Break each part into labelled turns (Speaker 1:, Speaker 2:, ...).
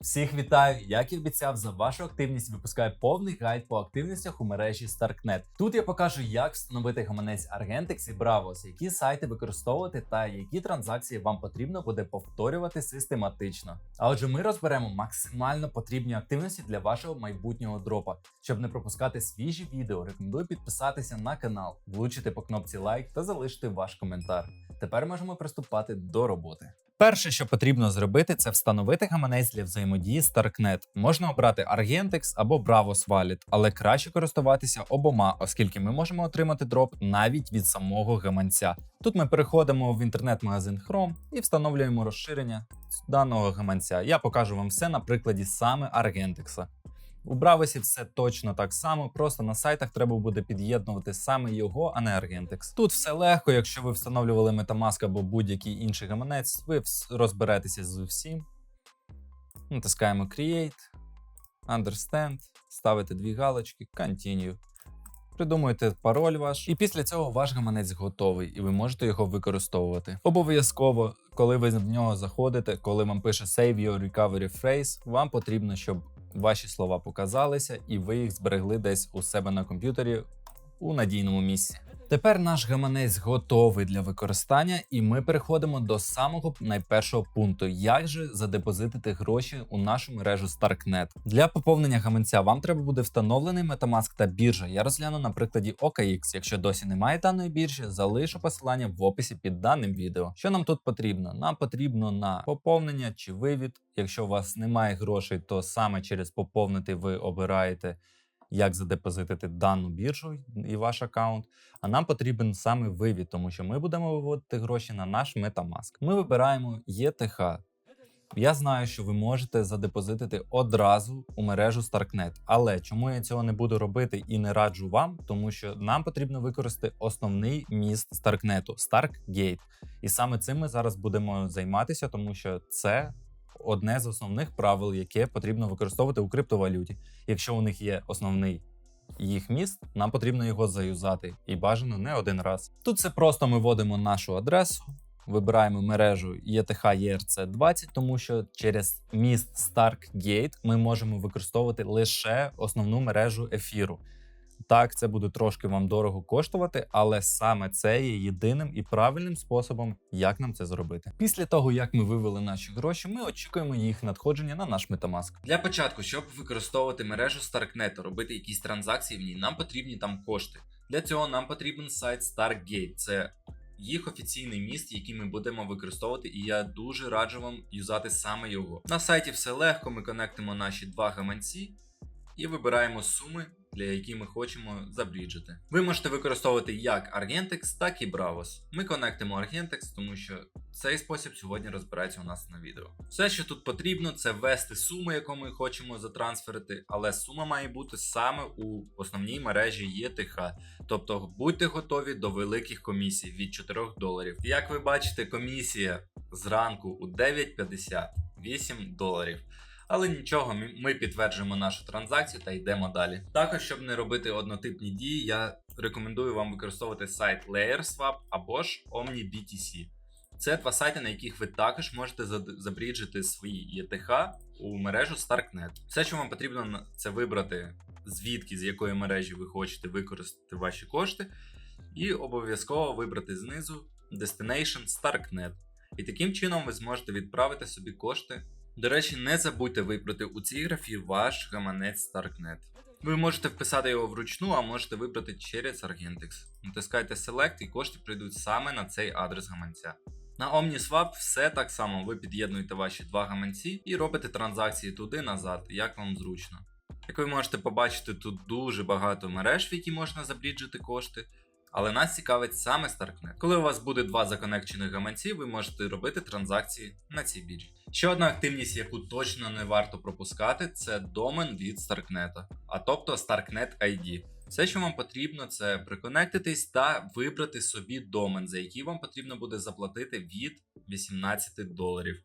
Speaker 1: Всіх вітаю! Як і обіцяв, за вашу активність випускаю повний гайд по активностях у мережі Starknet. Тут я покажу, як встановити гаманець Argentex і Bravos, які сайти використовувати та які транзакції вам потрібно буде повторювати систематично. А отже, ми розберемо максимально потрібні активності для вашого майбутнього дропа. Щоб не пропускати свіжі відео, рекомендую підписатися на канал, влучити по кнопці лайк та залишити ваш коментар. Тепер можемо приступати до роботи. Перше, що потрібно зробити, це встановити гаманець для взаємодії Starknet. Можна обрати Argentex або Bravos Wallet, але краще користуватися обома, оскільки ми можемо отримати дроп навіть від самого гаманця. Тут ми переходимо в інтернет-магазин Chrome і встановлюємо розширення даного гаманця. Я покажу вам все на прикладі саме Argentex. У Бравосі все точно так само, просто на сайтах треба буде під'єднувати саме його, а не Argentex. Тут все легко, якщо ви встановлювали Metamask або будь-який інший гаманець, ви розберетеся з усім. Натискаємо Create, Understand, ставите дві галочки, Continue. Придумуєте пароль ваш, і після цього ваш гаманець готовий, і ви можете його використовувати. Обов'язково, коли ви в нього заходите, коли вам пише Save your recovery phrase, вам потрібно, щоб ваші слова показалися, і ви їх зберегли десь у себе на комп'ютері у надійному місці. Тепер наш гаманець готовий для використання, і ми переходимо до самого найпершого пункту: як же задепозитити гроші у нашу мережу Starknet. Для поповнення гаманця вам треба буде встановлений Metamask та біржа. Я розгляну на прикладі OKX. Якщо досі немає даної біржі, залишу посилання в описі під даним відео. Що нам тут потрібно? Нам потрібно на поповнення чи вивід. Якщо у вас немає грошей, то саме через поповнити ви обираєте як задепозитити дану біржу і ваш аккаунт. А нам потрібен саме вивід, тому що ми будемо виводити гроші на наш Metamask. Ми вибираємо ETH. Я знаю, що ви можете задепозитити одразу у мережу Starknet. Але чому я цього не буду робити і не раджу вам? Тому що нам потрібно використати основний міст Starknet – Starkgate. І саме цим ми зараз будемо займатися, тому що це одне з основних правил, яке потрібно використовувати у криптовалюті. Якщо у них є основний їх міст, нам потрібно його заюзати і бажано не один раз. Тут це просто ми вводимо нашу адресу. Вибираємо мережу ETH ERC 20, тому що через міст Starkgate ми можемо використовувати лише основну мережу ефіру. Так, це буде трошки вам дорого коштувати, але саме це є єдиним і правильним способом, як нам це зробити. Після того, як ми вивели наші гроші, ми очікуємо їх надходження на наш Metamask. Для початку, щоб використовувати мережу Starknet, робити якісь транзакції в ній, нам потрібні там кошти. Для цього нам потрібен сайт Stargate. Це їх офіційний міст, який ми будемо використовувати, і я дуже раджу вам юзати саме його. На сайті все легко. Ми конектимо наші два гаманці і вибираємо суми, для які ми хочемо забріджити. Ви можете використовувати як Argentex, так і Bravos. Ми конектимо Argentex, тому що цей спосіб сьогодні розбирається у нас на відео. Все, що тут потрібно, це ввести суму, яку ми хочемо затрансферити, але сума має бути саме у основній мережі ETH. Тобто будьте готові до великих комісій від 4 доларів. Як ви бачите, комісія зранку у 9.50 8 доларів. Але нічого, ми- підтверджуємо нашу транзакцію та йдемо далі. Також, щоб не робити однотипні дії, я рекомендую вам використовувати сайт LayerSwap або ж OmniBTC. Це два сайти, на яких ви також можете забріджити свої ETH у мережу Starknet. Все, що вам потрібно, це вибрати звідки з якої мережі ви хочете використати ваші кошти, і обов'язково вибрати знизу Destination Starknet. І таким чином ви зможете відправити собі кошти до речі, не забудьте вибрати у цій графі ваш гаманець Starknet. Ви можете вписати його вручну, а можете вибрати через Argentex. Натискайте Select і кошти прийдуть саме на цей адрес гаманця. На OmniSwap все так само. Ви під'єднуєте ваші два гаманці і робите транзакції туди-назад, як вам зручно. Як ви можете побачити, тут дуже багато мереж, в які можна забріджити кошти. Але нас цікавить саме Starknet. Коли у вас буде два законекчених гаманці, ви можете робити транзакції на цій біржі. Ще одна активність, яку точно не варто пропускати, це домен від Starknet, а тобто Starknet ID. Все, що вам потрібно, це приконектитись та вибрати собі домен, за який вам потрібно буде заплатити від 18 доларів.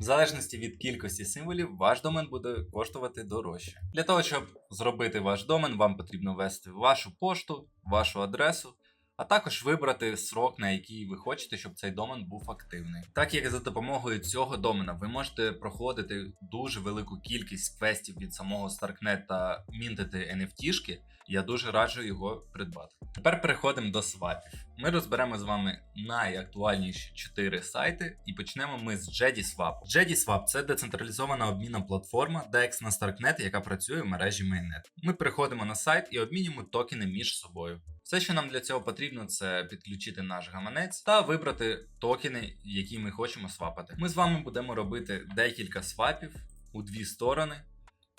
Speaker 1: В залежності від кількості символів, ваш домен буде коштувати дорожче. Для того, щоб зробити ваш домен, вам потрібно ввести вашу пошту, вашу адресу, а також вибрати срок, на який ви хочете, щоб цей домен був активний. Так як за допомогою цього домена ви можете проходити дуже велику кількість квестів від самого Starknet та мінтити NFT-шки, я дуже раджу його придбати. Тепер переходимо до свапів. Ми розберемо з вами найактуальніші 4 сайти і почнемо ми з JediSwap. JediSwap – це децентралізована обмінна платформа DEX на Starknet, яка працює в мережі Mainnet. Ми переходимо на сайт і обмінюємо токени між собою. Все, що нам для цього потрібно, це підключити наш гаманець та вибрати токени, які ми хочемо свапати. Ми з вами будемо робити декілька свапів у дві сторони.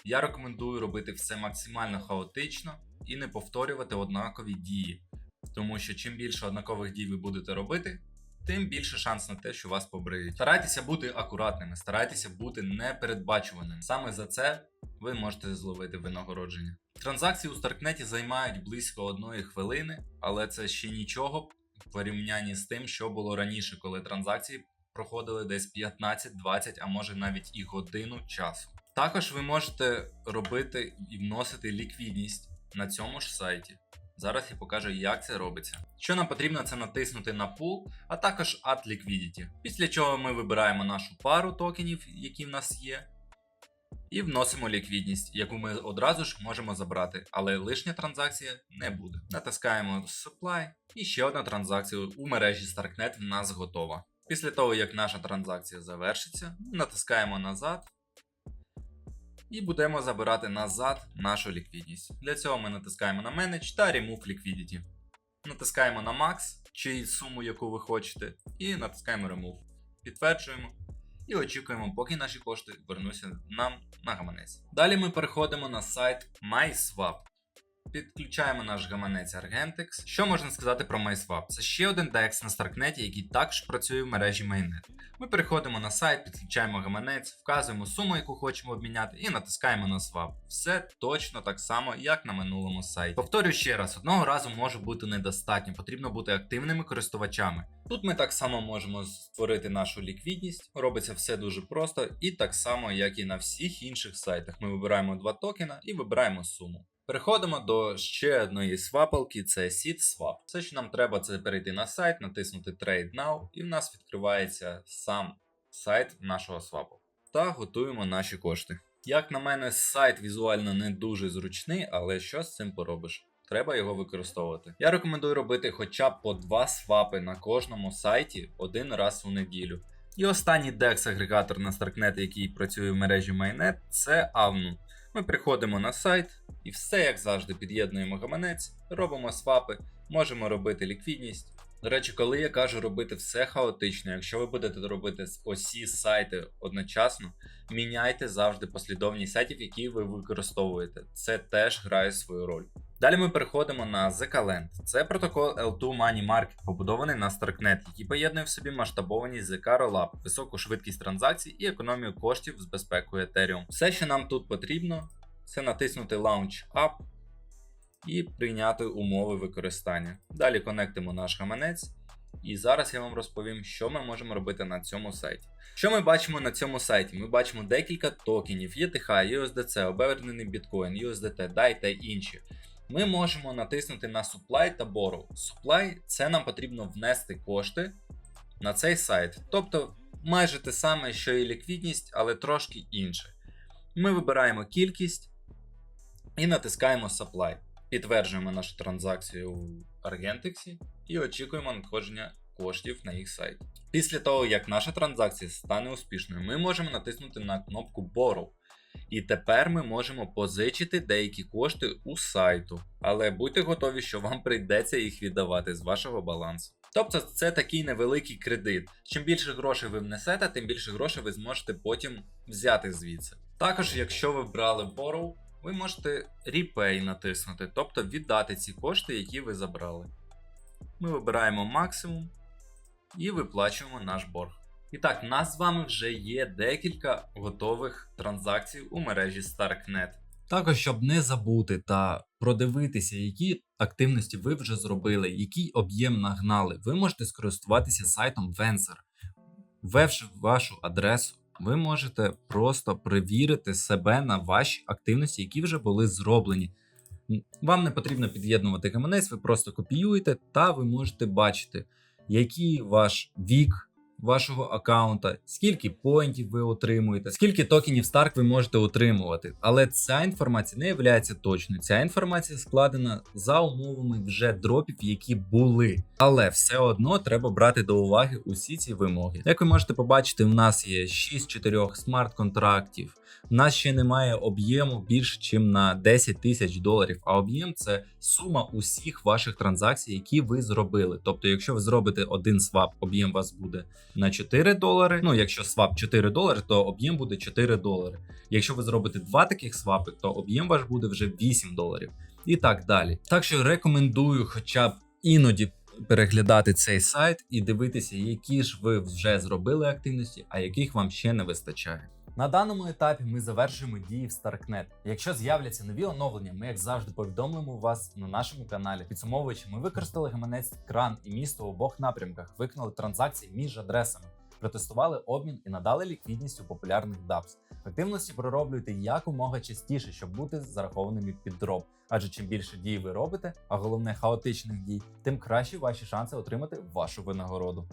Speaker 1: Я рекомендую робити все максимально хаотично і не повторювати однакові дії. Тому що чим більше однакових дій ви будете робити, тим більше шанс на те, що вас побриють. Старайтеся бути акуратними, старайтеся бути непередбачуваними. Саме за це ви можете зловити винагородження. Транзакції у Старкнеті займають близько одної хвилини, але це ще нічого в порівнянні з тим, що було раніше, коли транзакції проходили десь 15-20, а може навіть і годину часу. Також ви можете робити і вносити ліквідність на цьому ж сайті. Зараз я покажу, як це робиться. Що нам потрібно, це натиснути на пул, а також Add Liquidity. Після чого ми вибираємо нашу пару токенів, які в нас є, і вносимо ліквідність, яку ми одразу ж можемо забрати, але лишня транзакція не буде. Натискаємо Supply, і ще одна транзакція у мережі Starknet в нас готова. Після того, як наша транзакція завершиться, натискаємо назад і будемо забирати назад нашу ліквідність. Для цього ми натискаємо на Manage та Remove Liquidity. Натискаємо на Max чи суму, яку ви хочете, і натискаємо Remove. Підтверджуємо і очікуємо, поки наші кошти вернуться нам на гаманець. Далі ми переходимо на сайт MySwap. Підключаємо наш гаманець Argentex. Що можна сказати про MySwap? Це ще один DEX на Starknet, який також працює в мережі Mainnet. Ми переходимо на сайт, підключаємо гаманець, вказуємо суму, яку хочемо обміняти, і натискаємо на Swap. Все точно так само, як на минулому сайті. Повторюю ще раз: одного разу може бути недостатньо, потрібно бути активними користувачами. Тут ми так само можемо створити нашу ліквідність, робиться все дуже просто, і так само, як і на всіх інших сайтах. Ми вибираємо два токена і вибираємо суму. Переходимо до ще одної свапалки, це Seed Swap. Все, що нам треба, це перейти на сайт, натиснути Trade Now, і в нас відкривається сам сайт нашого свапу. Та готуємо наші кошти. Як на мене, сайт візуально не дуже зручний, але що з цим поробиш? Треба його використовувати. Я рекомендую робити хоча б по два свапи на кожному сайті один раз у неділю. І останній DEX-агрегатор на Starknet, який працює в мережі Mainnet, це Avnu. Ми приходимо на сайт і все як завжди під'єднуємо гаманець, робимо свапи, можемо робити ліквідність. До речі, коли я кажу робити все хаотично, якщо ви будете робити усі сайти одночасно, міняйте завжди послідовність сайтів, які ви використовуєте. Це теж грає свою роль. Далі ми переходимо на ZK-Land. Це протокол L2 Money Market, побудований на Starknet, який поєднує в собі масштабованість ZK Rollup, високу швидкість транзакцій і економію коштів з безпекою Ethereum. Все, що нам тут потрібно, це натиснути Launch Up і прийняти умови використання. Далі конектимо наш гаманець. І зараз я вам розповім, що ми можемо робити на цьому сайті. Що ми бачимо на цьому сайті? Ми бачимо декілька токенів, ETH, USDC, обернений біткоін, USDT, DAI та інші. Ми можемо натиснути на Supply та Borrow. Supply це нам потрібно внести кошти на цей сайт. Тобто майже те саме, що і ліквідність, але трошки інше. Ми вибираємо кількість і натискаємо Supply. Підтверджуємо нашу транзакцію у Argentix і очікуємо надходження коштів на їх сайт. Після того, як наша транзакція стане успішною, ми можемо натиснути на кнопку Borrow. І тепер ми можемо позичити деякі кошти у сайту, але будьте готові, що вам прийдеться їх віддавати з вашого балансу. Тобто це такий невеликий кредит. Чим більше грошей ви внесете, тим більше грошей ви зможете потім взяти звідси. Також, якщо ви брали Borrow, ви можете Repay натиснути, тобто віддати ці кошти, які ви забрали. Ми вибираємо максимум і виплачуємо наш борг. І так, у нас з вами вже є декілька готових транзакцій у мережі Starknet. Також, щоб не забути та продивитися, які активності ви вже зробили, який об'єм нагнали, ви можете скористуватися сайтом Vencer. Ввевши вашу адресу, ви можете просто перевірити себе на ваші активності, які вже були зроблені. Вам не потрібно під'єднувати гаманець, ви просто копіюєте, та ви можете бачити, який ваш вік. Вашого аккаунта, скільки поінтів ви отримуєте, скільки токенів Stark ви можете отримувати. Але ця інформація не є точною. Ця інформація складена за умовами вже дропів, які були. Але все одно треба брати до уваги усі ці вимоги. Як ви можете побачити, у нас є 6 4 смарт-контрактів. У нас ще немає об'єму більше, ніж на 10 тисяч доларів. А об'єм це сума усіх ваших транзакцій, які ви зробили. Тобто, якщо ви зробите один свап, об'єм вас буде на 4 долари. Ну, якщо свап 4 долари, то об'єм буде 4 долари. Якщо ви зробите два таких свапи, то об'єм ваш буде вже 8 доларів. І так далі. Так що рекомендую, хоча б іноді. Переглядати цей сайт і дивитися, які ж ви вже зробили активності, а яких вам ще не вистачає. На даному етапі ми завершуємо дії в StarkNet. Якщо з'являться нові оновлення, ми як завжди повідомимо вас на нашому каналі. Підсумовуючи, ми використали гаманець кран і місто в обох напрямках, виконали транзакції між адресами, протестували обмін і надали ліквідність у популярних DApps. Активності пророблюйте якомога частіше, щоб бути зарахованими під дроп. Адже чим більше дій ви робите, а головне хаотичних дій, тим кращі ваші шанси отримати вашу винагороду.